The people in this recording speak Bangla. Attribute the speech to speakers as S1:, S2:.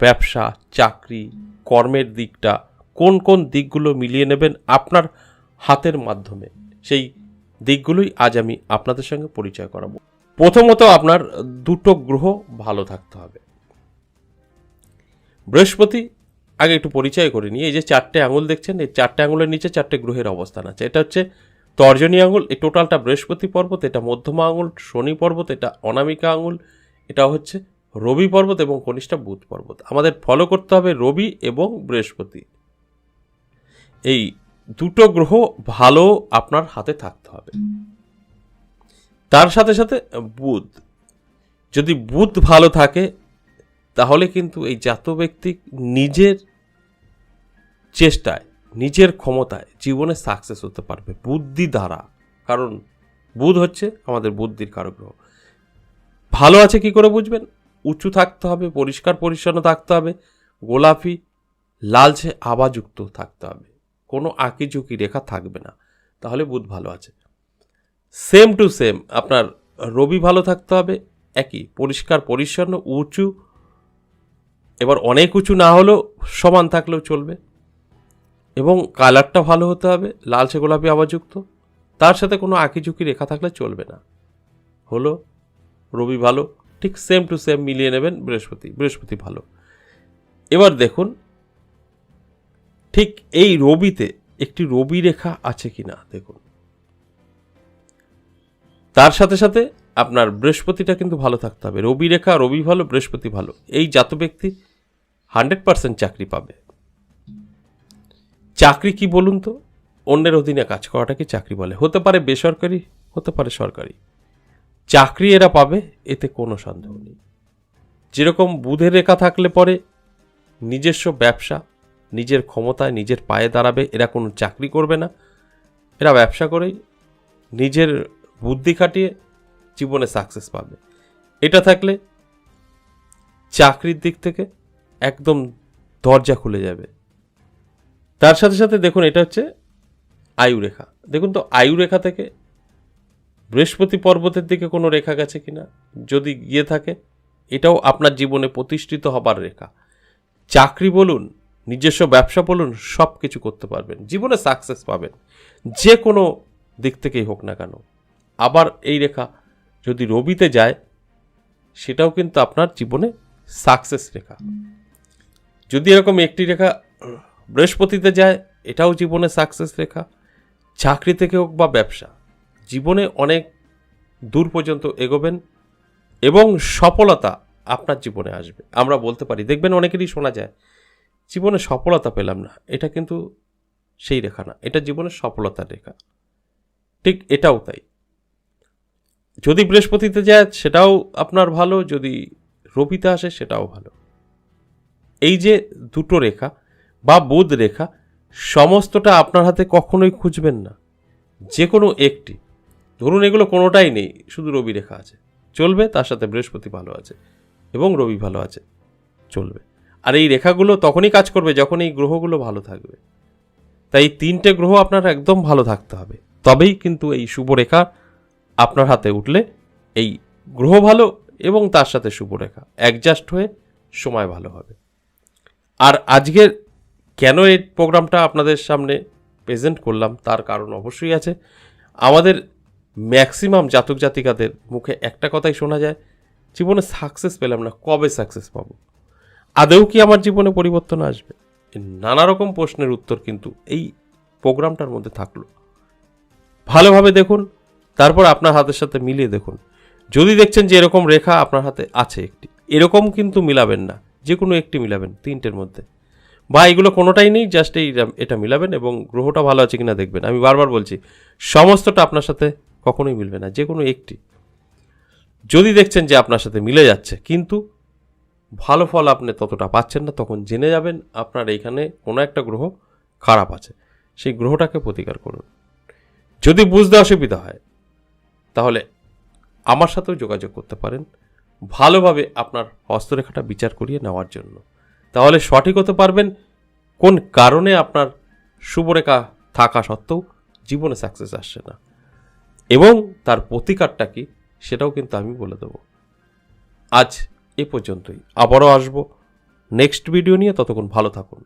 S1: ব্যবসা, চাকরি, কর্মের দিকটা কোন কোন দিকগুলো মিলিয়ে নেবেন আপনার হাতের মাধ্যমে? সেই দিকগুলোই আজ আমি আপনাদের সঙ্গে পরিচয় করাবো। প্রথমত আপনার দুটো গ্রহ ভালো থাকতে হবে। বৃহস্পতি, আগে একটু পরিচয় করে নিই, এই যে চারটে আঙুল দেখছেন, এই চারটে আঙুলের নিচে চারটে গ্রহের অবস্থান আছে। এটা হচ্ছে তর্জনী আঙুল, এই টোটালটা বৃহস্পতি পর্বত, এটা মধ্যমা আঙুল, শনি পর্বত, এটা অনামিকা আঙুল এটা হচ্ছে রবি পর্বত এবং কনিষ্ঠা বুধ পর্বত। আমাদের ফলো করতে হবে রবি এবং বৃহস্পতি। এই দুটো গ্রহ ভালো আপনার হাতে থাকতে হবে। তার সাথে সাথে বুধ। যদি বুধ ভালো থাকে, তাহলে কিন্তু এই জাত ব্যক্তি নিজের চেষ্টায়, নিজের ক্ষমতায় জীবনে সাকসেস হতে পারবে বুদ্ধি দ্বারা। কারণ বুধ হচ্ছে আমাদের বুদ্ধির কারক গ্রহ। ভালো আছে কি করে বুঝবেন? উঁচু থাকতে হবে, পরিষ্কার পরিচ্ছন্ন থাকতে হবে, গোলাপি, লালচে আবাযুক্ত থাকতে হবে। কোনো আঁকিঝুঁকি রেখা থাকবে না। তাহলে বুধ ভালো আছে। সেম টু সেম আপনার রবি ভালো থাকতে হবে, একই, পরিষ্কার, পরিচ্ছন্ন, উঁচু, এবার অনেক উঁচু না হলেও সমান থাকলেও চলবে। এবং কালারটা ভালো হতে হবে, লালচে গোলাপি আবাযুক্ত, তার সাথে কোনো আঁকিঝুঁকি রেখা থাকলে চলবে না। হলো, রবি ভালো ঠিক সেম টু সেম মিলিয়ে নেবেন বৃহস্পতি বৃহস্পতি ভালো। এবার দেখুন, ঠিক এই রবিতে একটি রবি রেখা আছে কি না দেখুন। তার সাথে সাথে আপনার বৃহস্পতিটা কিন্তু ভালো থাকতে হবে। রবি রেখা, রবি ভালো, বৃহস্পতি ভালো। এই জাত ব্যক্তি হান্ড্রেড পার্সেন্ট চাকরি পাবে। চাকরি কি বলুন তো? অন্যের অধীনে কাজ করাটাকে চাকরি বলে। হতে পারে বেসরকারি, হতে পারে সরকারি। চাকরি এরা পাবে, এতে কোনো সন্দেহ নেই। যেরকম বুধের রেখা থাকলে পরে নিজস্ব ব্যবসা, নিজের ক্ষমতায় নিজের পায়ে দাঁড়াবে, এরা কোনো চাকরি করবে না। এরা ব্যবসা করেই নিজের বুদ্ধি খাটিয়ে জীবনে সাকসেস পাবে। এটা থাকলে চাকরির দিক থেকে একদম দরজা খুলে যাবে। তার সাথে সাথে দেখুন, এটা হচ্ছে আয়ু রেখা। দেখুন তো, আয়ু রেখা থেকে বৃহস্পতি পর্বতের দিকে কোনো রেখা গেছে কিনা? যদি গিয়ে থাকে, এটাও আপনার জীবনে প্রতিষ্ঠিত হবার রেখা। চাকরি বলুন, নিজস্ব ব্যবসা বলুন সব কিছু করতে পারবেন, জীবনে সাকসেস পাবেন। যে কোনো দিক থেকেই হোক না কেন। আবার এই রেখা যদি রবিতে যায়, সেটাও কিন্তু আপনার জীবনে সাকসেস রেখা। যদি এরকম একটি রেখা বৃহস্পতিতে যায়, এটাও জীবনে সাকসেস রেখা। চাকরি থেকে হোক বা ব্যবসা জীবনে অনেক দূর পর্যন্ত এগোবেন এবং সফলতা আপনার জীবনে আসবে। আমরা বলতে পারি, দেখবেন অনেকেরই শোনা যায়, জীবনে সফলতা পেলাম না, এটা কিন্তু সেই রেখা না, এটা জীবনের সফলতার রেখা। ঠিক এটাও তাই। যদি বৃহস্পতিতে যায়, সেটাও আপনার ভালো, যদি রবিতে আসে, সেটাও ভালো। এই যে দুটো রেখা বা বুধ রেখা, সমস্তটা আপনার হাতে কখনোই খুঁজবেন না। যে কোনো একটি। ধরুন এগুলো কোনোটাই নেই, শুধু রবি রেখা আছে। চলবে, তার সাথে বৃহস্পতি ভালো আছে এবং রবি ভালো আছে, চলবে। আর এই রেখাগুলো তখনই কাজ করবে যখন এই গ্রহগুলো ভালো থাকবে। তাই এই তিনটে গ্রহ আপনার একদম ভালো থাকতে হবে। তবেই কিন্তু এই শুভ রেখা আপনার হাতে উঠলে এই গ্রহ ভালো এবং তার সাথে শুভ রেখা অ্যাডজাস্ট হয়ে সময় ভালো হবে। আর আজকের কেন এই প্রোগ্রামটা আপনাদের সামনে প্রেজেন্ট করলাম, তার কারণ অবশ্যই আছে। আমাদের ম্যাক্সিমাম জাতক জাতিকাদের মুখে একটা কথাই শোনা যায়, জীবনে সাকসেস পেলাম না, কবে সাকসেস পাবো? আদৌ কি আমার জীবনে পরিবর্তন আসবে? নানা রকম প্রশ্নের উত্তর কিন্তু এই প্রোগ্রামটার মধ্যে থাকল। ভালোভাবে দেখুন, তারপর আপনার হাতের সাথে মিলিয়ে দেখুন। যদি দেখছেন যে এরকম রেখা আপনার হাতে আছে একটি, এরকম কিন্তু মিলাবেন না, যে কোনো একটি মিলাবেন তিনটের মধ্যে। বা এগুলো কোনোটাই নেই জাস্ট এই এটা মিলাবেন এবং গ্রহটা ভালো আছে কিনা দেখবেন। আমি বারবার বলছি, সমস্তটা আপনার সাথে কখনোই মিলবে না যে কোনো একটি। যদি দেখছেন যে আপনার সাথে মিলে যাচ্ছে, কিন্তু ভালো ফল আপনি ততটা পাচ্ছেন না, তখন জেনে যাবেন আপনার এইখানে কোনো একটা গ্রহ খারাপ আছে। সেই গ্রহটাকে প্রতিকার করুন। যদি বুঝতে অসুবিধা হয়, তাহলে আমার সাথেও যোগাযোগ করতে পারেন। ভালোভাবে আপনার হস্তরেখাটা বিচার করিয়ে নেওয়ার জন্য। তাহলে সঠিক হতে পারবেন কোন কারণে আপনার শুভরেখা থাকা সত্ত্বেও জীবনে সাকসেস আসছে না। এবং তার প্রতিকারটা কি সেটাও কিন্তু আমি বলে দেব। আজ এ পর্যন্তই। আবারও আসব। নেক্সট ভিডিও নিয়ে ততক্ষণ ভালো থাকুন।